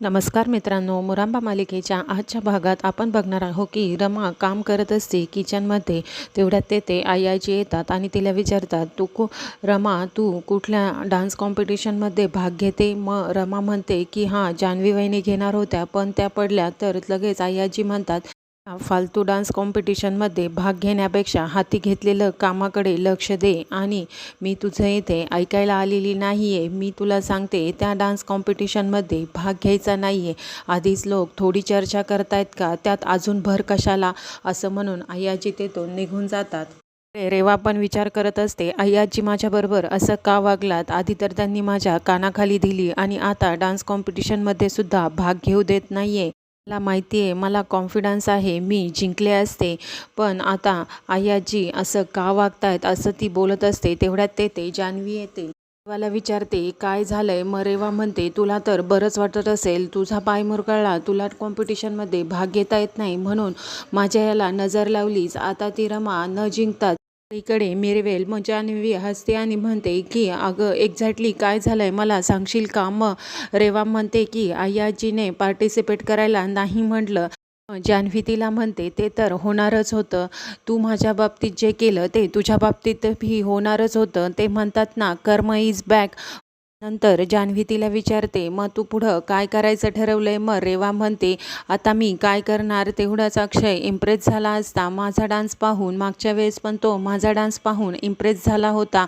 नमस्कार मित्रांनो मुरांबा मालिकेच्या आजच्या भागात आपण बघणार आहोत की रमा काम करत असते किचनमध्ये तेवढ्यात तेथे आई आजी येतात आणि तिला विचारतात तू कु रमा तू कुठल्या डान्स कॉम्पिटिशनमध्ये भाग घेते? मग रमा म्हणते की हां जान्हवी वहिनी घेणार होत्या पण त्या पडल्या तर लगेच आई आजी म्हणतात फालतू डान्स कॉम्पिटिशनमध्ये भाग घेण्यापेक्षा हाती घेतलेलं कामाकडे लक्ष दे. आणि मी तुझं इथे ऐकायला आलेली नाही आहे मी तुला सांगते त्या डान्स कॉम्पिटिशनमध्ये भाग घ्यायचा नाही आहे आधीच लोक थोडी चर्चा करतायत का? त्यात अजून भर कशाला? असं म्हणून आयाजी तेथून निघून जातात. रेवा पण विचार करत असते आई आजी माझ्याबरोबर असं का वागलात? आधी तर त्यांनी माझ्या कानाखाली दिली आणि आता डान्स कॉम्पिटिशनमध्ये सुद्धा भाग घेऊ देत नाही आहे मला माहिती आहे मला कॉन्फिडन्स आहे मी जिंकले असते. पण आता आयाजी असं का वागतायत असं ती बोलत असते तेवढ्यात ते ते जान्हवी येते. मला विचारते काय झालंय? मरेवा रेवा म्हणते तुला तर बरंच वाटत असेल तुझा पाय मुरगळला तुला कॉम्पिटिशनमध्ये भाग घेता येत नाही. म्हणून माझ्या याला नजर लावलीच. आता ती रमा न जिंकताच इकडे मिरवेल मग जान्हवी हसते आणि म्हणते की अगं एक्झॅक्टली काय झालंय मला सांगशील का? मग रेवा म्हणते की आयाजीने पार्टिसिपेट करायला नाही म्हटलं. जान्हवी तिला म्हणते ते तर होणारच होतं. तू माझ्या बाबतीत जे केलं ते तुझ्या बाबतीतही होणारच होतं. ते म्हणतात ना कर्म इज बॅक नंतर जान्हवी तिला विचारते मग तू पुढं काय करायचं ठरवलंय? मग रेवा म्हणते आता मी काय करणार? तेवढाच अक्षय इम्प्रेस झाला असता. माझा डान्स पाहून मागच्या वेळेस पण तो माझा डान्स पाहून इम्प्रेस झाला होता.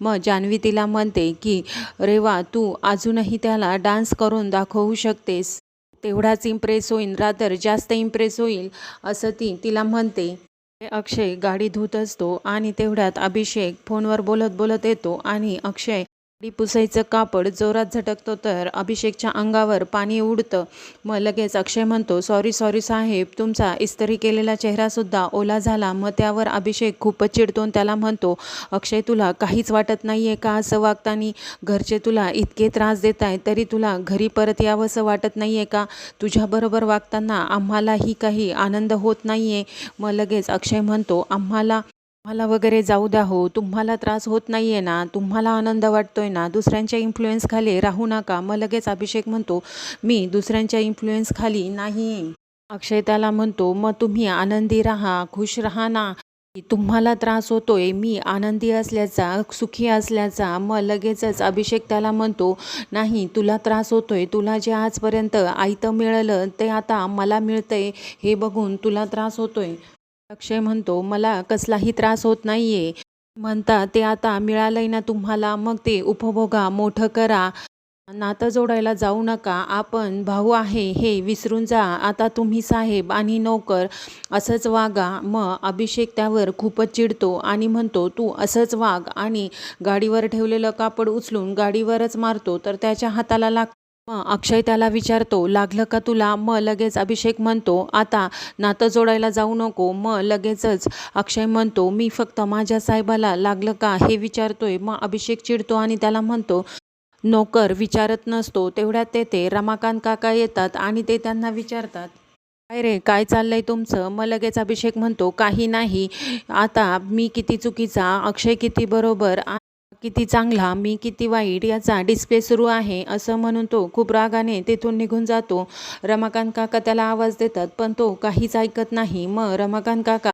मग जान्हवी तिला म्हणते की रेवा तू अजूनही त्याला डान्स करून दाखवू शकतेस. तेवढाच इम्प्रेस होईल रादर जास्त इम्प्रेस होईल. असं ती तिला म्हणते. अक्षय गाडी धुत असतो आणि तेवढ्यात अभिषेक फोनवर बोलत बोलत येतो आणि अक्षय गाडी पुसायचं कापड जोरात झटकतो तर अभिषेकच्या अंगावर पाणी उडतं. मग लगेच अक्षय म्हणतो सॉरी सॉरी साहेब तुमचा इस्त्री केलेला चेहरासुद्धा ओला झाला. मग त्यावर अभिषेक खूपच चिडतो त्याला म्हणतो अक्षय तुला काहीच वाटत नाही आहे का असं वागताना? घरचे तुला इतके त्रास देत आहेत तरी तुला घरी परत यावंसं वाटत नाही आहे का? तुझ्याबरोबर वागताना आम्हालाही काही आनंद होत नाही आहे मग लगेच अक्षय म्हणतो आम्हाला मला वगैरे जाऊ द्या हो. तुम्हाला त्रास होत नाही आहे ना. तुम्हाला आनंद वाटतोय ना. दुसऱ्यांच्या इन्फ्लुएन्सखाली राहू नका. मग लगेच अभिषेक म्हणतो मी दुसऱ्यांच्या इन्फ्लुएन्सखाली नाही. अक्षय त्याला म्हणतो मग तुम्ही आनंदी राहा खुश राहा ना. तुम्हाला त्रास होतोय. मी आनंदी असल्याचा सुखी असल्याचा मग लगेचच अभिषेक त्याला म्हणतो नाही तुला त्रास होतोय. तुला जे आजपर्यंत आयतं मिळालं ते आता मला मिळतंय. हे बघून तुला त्रास होतोय. अक्षय म्हणतो मला कसलाही त्रास होत नाही आहे म्हणता ते आता मिळालंय ना तुम्हाला मग ते उपभोगा मोठं करा. नातं जोडायला जाऊ नका. आपण भाऊ आहे हे विसरून जा. आता तुम्ही साहेब आणि नोकर असंच वागा. मग अभिषेक त्यावर खूपच चिडतो आणि म्हणतो तू असंच वाग. आणि गाडीवर ठेवलेलं कापड उचलून गाडीवरच मारतो तर त्याच्या हाताला लाग मग अक्षय त्याला विचारतो लागलं का तुला? मग लगेच अभिषेक म्हणतो आता नातं जोडायला जाऊ नको. मग लगेचच अक्षय म्हणतो मी फक्त माझ्या साहेबाला लागलं का हे विचारतोय. मग अभिषेक चिडतो आणि त्याला म्हणतो नोकर विचारत नसतो. तेवढ्यात तेथे रमाकांत काका येतात आणि ते त्यांना विचारतात काय रे काय चाललंय तुमचं? मग लगेच अभिषेक म्हणतो काही नाही. आता मी किती चुकीचा अक्षय किती बरोबर किती चांगला मी किती वाईट याचा डिस्प्ले सुरू आहे असं म्हणून तो खूप रागाने तेथून निघून जातो. रमाकांत काका त्याला आवाज देतात पण तो काहीच ऐकत नाही. मग रमाकांत काका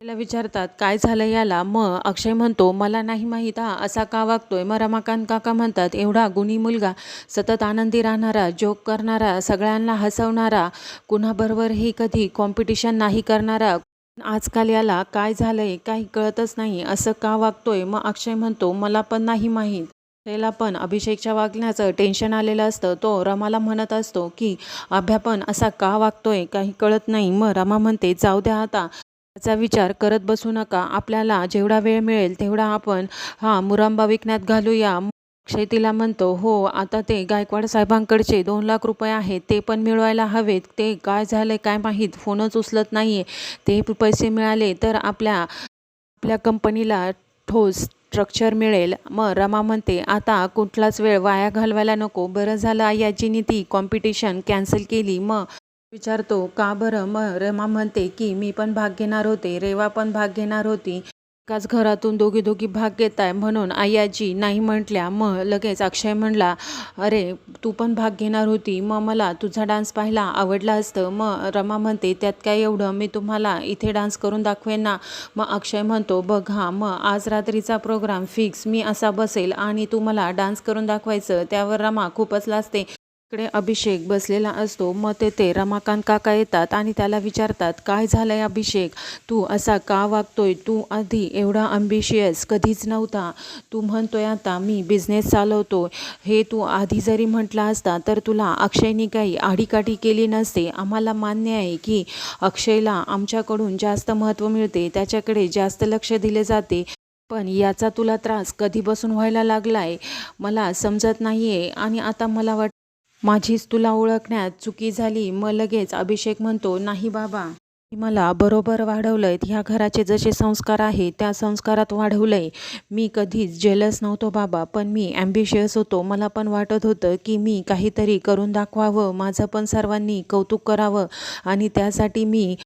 त्याला विचारतात काय झालं याला? मग अक्षय म्हणतो मला नाही माहीत हा असा का वागतोय? मग रमाकांत काका म्हणतात एवढा गुणी मुलगा सतत आनंदी राहणारा जोक करणारा सगळ्यांना हसवणारा कुणाबरोबरही कधी कॉम्पिटिशन नाही करणारा आजकाल याला काय झालंय काही कळतच नाही असं का वागतोय? मग अक्षय म्हणतो मला पण नाही माहीत. त्याला पण अभिषेकच्या वागण्याचं टेन्शन आलेलं असतं. तो रमाला म्हणत असतो की अभ्या पण असा का वागतोय? काही कळत नाही. मग रमा म्हणते जाऊ द्या आता. त्याचा विचार करत बसू नका. आपल्याला जेवढा वेळ मिळेल तेवढा आपण हा मुरांबा विकण्यात घालूया. अक्षय तिला म्हणतो हो आता ते गायकवाड साहेबांकडचे दोन लाख रुपये आहेत ते पण मिळवायला हवेत. ते काय झालं काय माहीत? फोनच उचलत नाही आहे ते पैसे मिळाले तर आपल्या आपल्या कंपनीला ठोस स्ट्रक्चर मिळेल. मग रमा म्हणते आता कुठलाच वेळ वाया घालवायला नको. बरं झालं आई आजीने ती कॉम्पिटिशन कॅन्सल केली. मग विचारतो का बरं? मग रमा म्हणते की मी पण भाग घेणार होते. रेवा पण भाग घेणार होती. एकाच घरातून दोघी दोघी भाग घेत आहे म्हणून आई आजी नाही म्हटल्या. मग लगेच अक्षय म्हणला अरे तू पण भाग घेणार होती. मग मला तुझा डान्स पाहायला आवडला असतं. मग रमा म्हणते त्यात काय एवढं? मी तुम्हाला इथे डान्स करून दाखवेन ना. मग अक्षय म्हणतो बघ हां मग आज रात्रीचा प्रोग्राम फिक्स. मी असा बसेल आणि तू मला डान्स करून दाखवायचं. त्यावर रमा खूपच लाजते. इकडे अभिषेक बसलेला असतो. मग तेथे रमाकांत काका येतात आणि त्याला विचारतात काय झालंय अभिषेक? तू असा का वागतोय? तू आधी एवढा अम्बिशियस कधीच नव्हता. तू म्हणतोय आता मी बिझनेस चालवतो हे तू आधी जरी म्हटला असता तर तुला अक्षयनी काही आडीकाठी केली नसते. आम्हाला मान्य आहे की अक्षयला आमच्याकडून जास्त महत्त्व मिळते. त्याच्याकडे जास्त लक्ष दिले जाते. पण याचा तुला त्रास कधीपासून व्हायला लागलाय? मला समजत नाही आहे आणि आता मला वाट माझीच तुला ओळखण्यात चुकी झाली. मग लगेच अभिषेक म्हणतो नाही बाबा मला बरोबर वाढवलंय ह्या घराचे जसे संस्कार आहे त्या संस्कारात वाढवलंय. मी कधीच जेलस नव्हतो बाबा पण मी ॲम्बिशियस होतो. मला पण वाटत होतं की मी काहीतरी करून दाखवावं. माझं पण सर्वांनी कौतुक करावं आणि त्यासाठी मी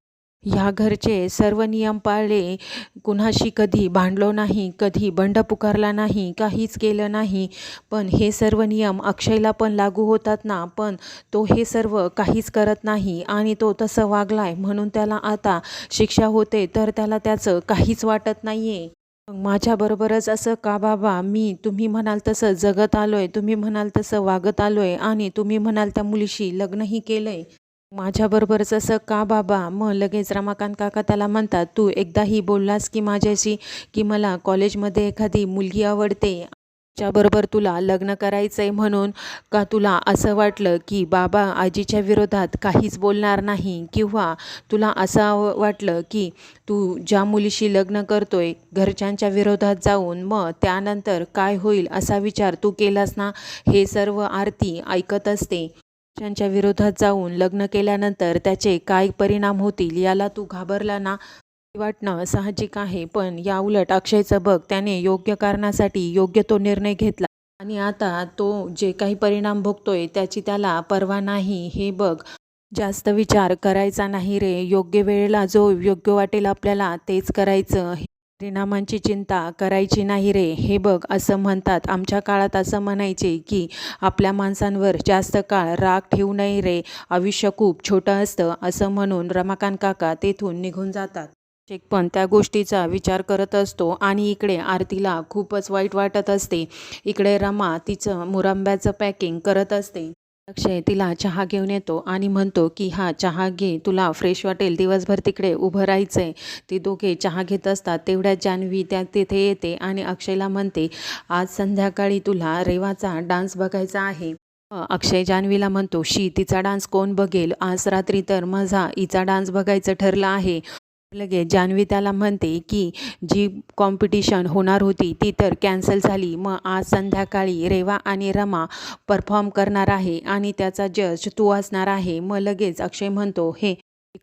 ह्या घरचे सर्व नियम पाळले. कुणाशी कधी भांडलो नाही कधी बंड पुकारला नाही काहीच केलं नाही. पण हे सर्व नियम अक्षयला पण लागू होतात ना पण तो हे सर्व काहीच करत नाही आणि तो तसं वागलाय म्हणून त्याला आता शिक्षा होते तर त्याला त्याचं काहीच वाटत नाही आहे माझ्याबरोबरच असं का बाबा? मी तुम्ही म्हणाल तसं जगत आलो आहे तुम्ही म्हणाल तसं वागत आलो आहे आणि तुम्ही म्हणाल त्या मुलीशी लग्नही केलं आहे माझ्याबरोबरच असं का बाबा मग लगेच रमाकांत काका त्याला म्हणतात तू एकदाही बोललास की माझ्याशी की मला कॉलेजमध्ये एखादी मुलगी आवडते त्याच्याबरोबर तुला लग्न करायचं आहे म्हणून का तुला असं वाटलं की बाबा आजीच्या विरोधात काहीच बोलणार नाही किंवा तुला असं वाटलं की तू ज्या मुलीशी लग्न करतोय घरच्यांच्या विरोधात जाऊन मग त्यानंतर काय होईल असा विचार तू केलास ना हे सर्व आरती ऐकत असते. ज्यांच्या विरोधात जाऊन लग्न केल्यानंतर त्याचे काय परिणाम होतील याला तू घाबरला ना वाटणं साहजिक आहे. पण या उलट अक्षयचं बघ त्याने योग्य कारणासाठी योग्य तो निर्णय घेतला. आणि आता तो जे काही परिणाम भोगतोय त्याची त्याला पर्वा नाही. हे बघ जास्त विचार करायचा नाही रे. योग्य वेळेला जो योग्य वाटेल आपल्याला तेच करायचं. परिणामांची चिंता करायची नाही रे. हे बघ असं म्हणतात. आमच्या काळात असं म्हणायचे की आपल्या माणसांवर जास्त काळ राग ठेवू नये रे. आयुष्य खूप छोटं असतं असं म्हणून रमाकांत काका तेथून निघून जातात. चेक पण त्या गोष्टीचा विचार करत असतो आणि इकडे आरतीला खूपच वाईट वाटत असते. इकडे रमा तिचं मुरांब्याचं पॅकिंग करत असते. अक्षय तिला चहा घेऊन येतो आणि म्हणतो की हा चहा घे. तुला फ्रेश वाटेल. दिवसभर तिकडे उभं राहायचं आहे ती दोघे चहा घेत असतात. तेवढ्या जान्हवी त्या तिथे येते आणि अक्षयला म्हणते आज संध्याकाळी तुला रेवाचा डान्स बघायचा आहे. अक्षय जान्हवीला म्हणतो शी तिचा डान्स कोण बघेल? आज रात्री तर माझा हिचा डान्स बघायचं ठरलं आहे. लगेच जान्हवी त्याला म्हणते की जी कॉम्पिटिशन होणार होती ती तर कॅन्सल झाली. मग आज संध्याकाळी रेवा आणि रमा परफॉर्म करणार आहे आणि त्याचा जज तू असणार आहे. मग लगेच अक्षय म्हणतो हे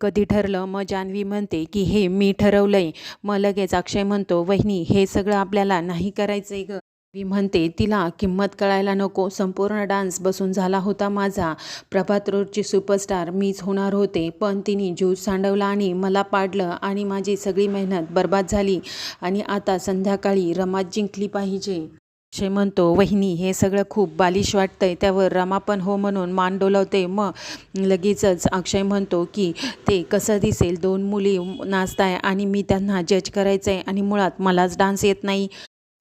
कधी ठरलं? मग जान्हवी म्हणते की हे मी ठरवलंय. मग लगेच अक्षय म्हणतो वहिनी हे सगळं आपल्याला नाही करायचंय ग. मी म्हणते तिला किंमत कळायला नको. संपूर्ण डान्स बसून झाला होता माझा. प्रभात रोडची सुपरस्टार मीच होणार होते पण तिने ज्यूस सांडवला आणि मला पाडलं आणि माझी सगळी मेहनत बर्बाद झाली. आणि आता संध्याकाळी रमात जिंकली पाहिजे. अक्षय म्हणतो वहिनी हे सगळं खूप बालिश वाटतंय. त्यावर रमा पण हो म्हणून मान डोलवते. मग लगेचच अक्षय म्हणतो की ते कसं दिसेल? दोन मुली नाचताय आणि मी त्यांना जज करायचं आहे आणि मुळात मलाच डान्स येत नाही.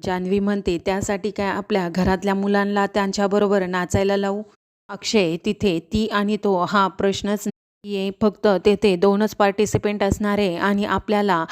जान्हवी म्हणते त्यासाठी काय आपल्या घरातल्या मुलांना त्यांच्याबरोबर नाचायला लावू? अक्षय तिथे ती आणि तो हा प्रश्नच नाही फक्त तेथे दोनच पार्टिसिपेंट असणारे आणि आपल्याला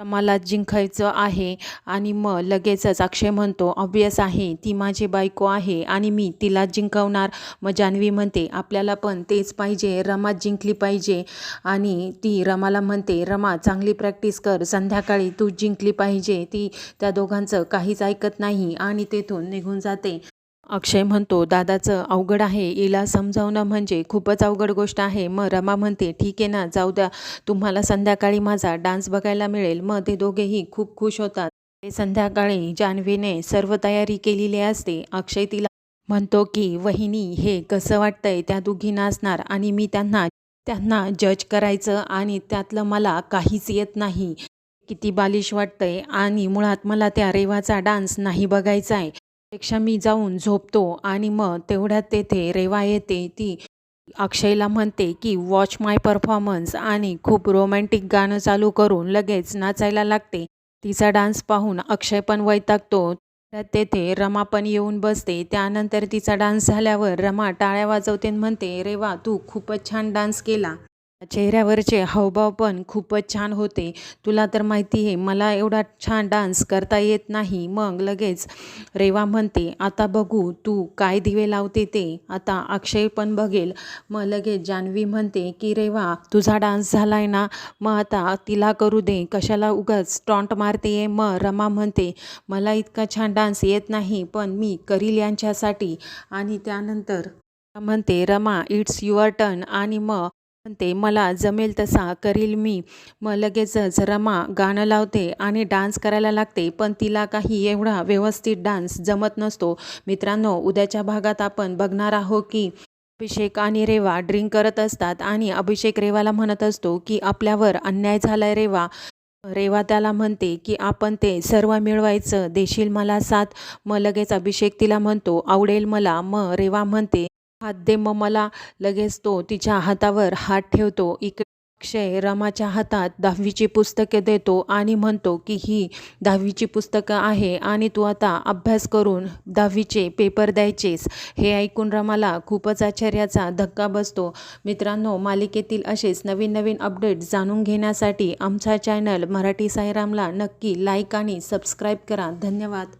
मला जिंकायचं आहे आणि मग लगेचच अक्षय म्हणतो ऑब्वियस आहे ती माझी बायको आहे आणि मी तिला जिंकवणार. मग जान्हवी म्हणते आपल्याला पण तेच पाहिजे रमा जिंकली पाहिजे. आणि ती रमाला म्हणते रमा चांगली प्रॅक्टिस कर संध्याकाळी तू जिंकली पाहिजे. ती त्या दोघांचं काहीच ऐकत नाही आणि तेथून निघून जाते. अक्षय म्हणतो दादाचं अवघड आहे हिला समजावणं म्हणजे खूपच अवघड गोष्ट आहे. मग रमा म्हणते ठीक आहे ना जाऊ द्या तुम्हाला संध्याकाळी माझा डान्स बघायला मिळेल. मग ते दोघेही खूप खुश होतात. ते संध्याकाळी जान्हवीने सर्व तयारी केलेली असते. अक्षय तिला म्हणतो की वहिनी हे कसं वाटतंय? त्या दोघी नाचणार आणि मी त्यांना त्यांना जज करायचं आणि त्यातलं मला काहीच येत नाही. किती बालिश वाटतंय आणि मुळात मला त्या रेवाचा डान्स नाही बघायचा आहे पेक्षा मी जाऊन झोपतो आणि मग तेवढ्यात तेथे रेवा येते. ती अक्षयला म्हणते की वॉच माय परफॉर्मन्स आणि खूप रोमॅन्टिक गाणं चालू करून लगेच नाचायला लागते. तिचा डान्स पाहून अक्षय पण वैतागतो. त्यात तेथे रमा पण येऊन बसते. त्यानंतर तिचा डान्स झाल्यावर रमा टाळ्या वाजवते आणि म्हणते रेवा तू खूपच छान डान्स केला. चेहऱ्यावरचे हावभाव पण खूपच छान होते. तुला तर माहिती आहे मला एवढा छान डान्स करता येत नाही. मग लगेच रेवा म्हणते आता बघू तू काय दिवे लावते ते. आता अक्षय पण बघेल. मग लगेच जान्हवी म्हणते की रेवा तुझा डान्स झाला आहे ना? मग आता तिला करू दे. कशाला उगाच टॉन्ट मारते मग रमा म्हणते मला इतका छान डान्स येत नाही पण मी करील यांच्यासाठी. आणि त्यानंतर म्हणते रमा इट्स युअर टर्न. आणि मग ते मला जमेल तसा करील मी. मग लगेचच रमा गाणं लावते आणि डान्स करायला लागते पण तिला काही एवढा व्यवस्थित डान्स जमत नसतो. मित्रांनो उद्याच्या भागात आपण बघणार आहोत की अभिषेक आणि रेवा ड्रिंक करत असतात आणि अभिषेक रेवाला म्हणत असतो की आपल्यावर अन्याय झालाय रेवा. रेवा त्याला म्हणते की आपण ते सर्व मिळवायचं देशील मला साथ. मग लगेच अभिषेक तिला म्हणतो आवडेल मला. मग रेवा म्हणते हात दे मग मला लगेच तो तिच्या हातावर हात ठेवतो. इकडे अक्षय रमाच्या हातात दहावीची पुस्तके देतो आणि म्हणतो की ही दहावीची पुस्तकं आहे आणि तू आता अभ्यास करून दहावीचे पेपर द्यायचेस. हे ऐकून रमाला खूपच आश्चर्याचा धक्का बसतो. मित्रांनो मालिकेतील असेच नवीन नवीन अपडेट जाणून घेण्यासाठी आमचा चॅनल मराठी साईरामला नक्की लाईक आणि सबस्क्राईब करा. धन्यवाद.